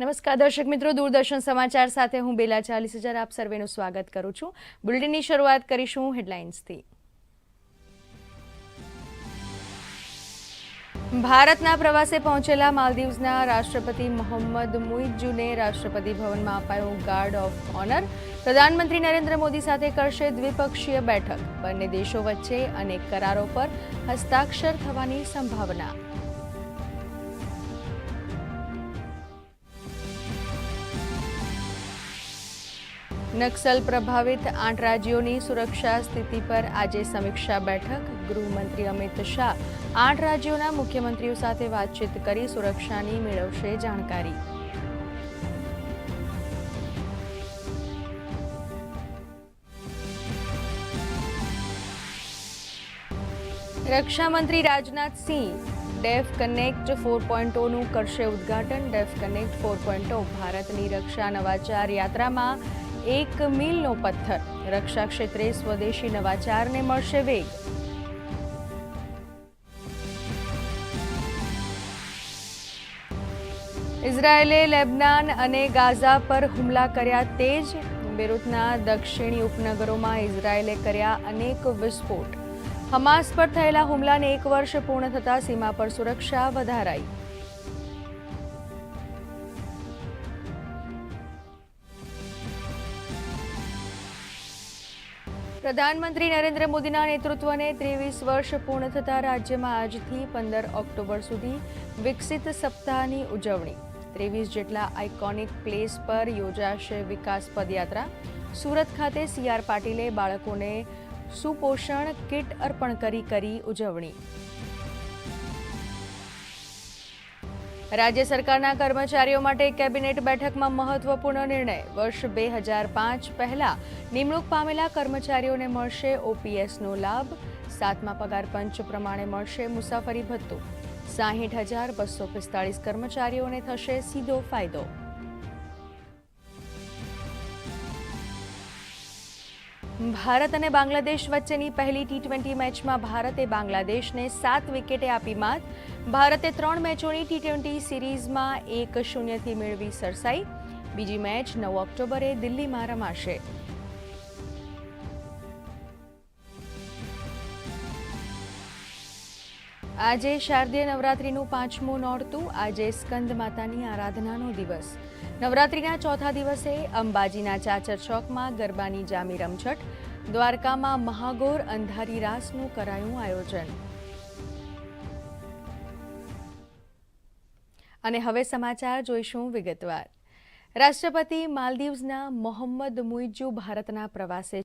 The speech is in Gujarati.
નમસ્કાર, દર્શક મિત્રો, દૂરદર્શન સમાચાર સાથે હું બેલા ચાલીસ હજાર આપ સર્વેનું સ્વાગત કરું છું. બુલેટિનની શરૂઆત કરીશું હેડલાઇન્સથી. ભારતના પ્રવાસે પહોંચેલા માલદીવ્સના રાષ્ટ્રપતિ મોહમ્મદ મુઇજુને રાષ્ટ્રપતિ ભવનમાં અપાયું ગાર્ડ ઓફ ઓનર. પ્રધાનમંત્રી નરેન્દ્ર મોદી સાથે કરશે દ્વિપક્ષીય બેઠક. બંને દેશો વચ્ચે અનેક કરારો પર હસ્તાક્ષર થવાની સંભાવના. નક્સલ પ્રભાવિત આઠ રાજ્યોની સુરક્ષા સ્થિતિ પર આજે સમીક્ષા બેઠક. ગૃહમંત્રી અમિત શાહ આઠ રાજ્યોના મુખ્યમંત્રીઓ સાથે વાતચીત કરી સુરક્ષાની મેળવશે જાણકારી. રક્ષામંત્રી Rajnath Singh Def connect four પોઈન્ટોનું કરશે ઉદ્ઘાટન. ડેફ કનેક્ટ ફોર પોઈન્ટો ભારતની રક્ષા નવાચાર યાત્રામાં એક મીલનો પથ્થર. રક્ષા ક્ષેત્રે સ્વદેશી નવાચારને મળશે વેગ. ઇઝરાયેલે લેબનાન અને ગાઝા પર હુમલા કર્યા તે જ બેરૂતના દક્ષિણી ઉપનગરોમાં ઇઝરાયેલે કર્યા અનેક વિસ્ફોટ. હમાસ પર થયેલા હુમલાને એક વર્ષ પૂર્ણ થતાં સીમા પર સુરક્ષા વધારાઈ. પ્રધાનમંત્રી નરેન્દ્ર મોદીના નેતૃત્વને ત્રેવીસ વર્ષ પૂર્ણ થતાં રાજ્યમાં આજથી પંદર ઓક્ટોબર સુધી વિકસિત સપ્તાહની ઉજવણી. ત્રેવીસ જેટલા આઇકોનિક પ્લેસ પર યોજાશે વિકાસ પદયાત્રા. સુરત ખાતે સીઆર પાટીલે બાળકોને સુપોષણ કિટ અર્પણ કરી કરી ઉજવણી. રાજ્ય સરકારના કર્મચારીઓ માટે કેબિનેટ બેઠકમાં મહત્વપૂર્ણ નિર્ણય. વર્ષ બે હજાર પાંચ પહેલા નિમણૂક પામેલા કર્મચારીઓને મળશે ઓપીએસનો લાભ. સાતમા પગાર પંચ પ્રમાણે મળશે મુસાફરી ભથ્થું. સાહીઠ હજાર બસો પિસ્તાળીસ કર્મચારીઓને થશે સીધો ફાયદો. ભારત અને બાંગ્લાદેશ વચ્ચેની પહેલી ટી ટ્વેન્ટી મેચમાં ભારતે બાંગ્લાદેશને સાત વિકેટે આપી માત. ભારતે ત્રણ મેચોની ટી ટ્વેન્ટી સિરીઝમાં એક શૂન્યથી મેળવી સરસાઈ. બીજી મેચ નવ ઓક્ટોબરે દિલ્હીમાં રમાશે. આજે શારદીય નવરાત્રિનું પાંચમું નોરતું, આજે સ્કંદ માતાની આરાધનાનો દિવસ. નવરાત્રિના ચોથા દિવસે અંબાજીના ચાચર ચોકમાં ગરબાની જામી રમઝટ, દ્વારકામાં મહાગોર અંધારી રાસનું કરાયું આયોજન. અને હવે સમાચાર જોઈશું વિગતવાર. રાષ્ટ્રપતિ માલદીવ્સના મોહમ્મદ મુઇજુ ભારતના પ્રવાસે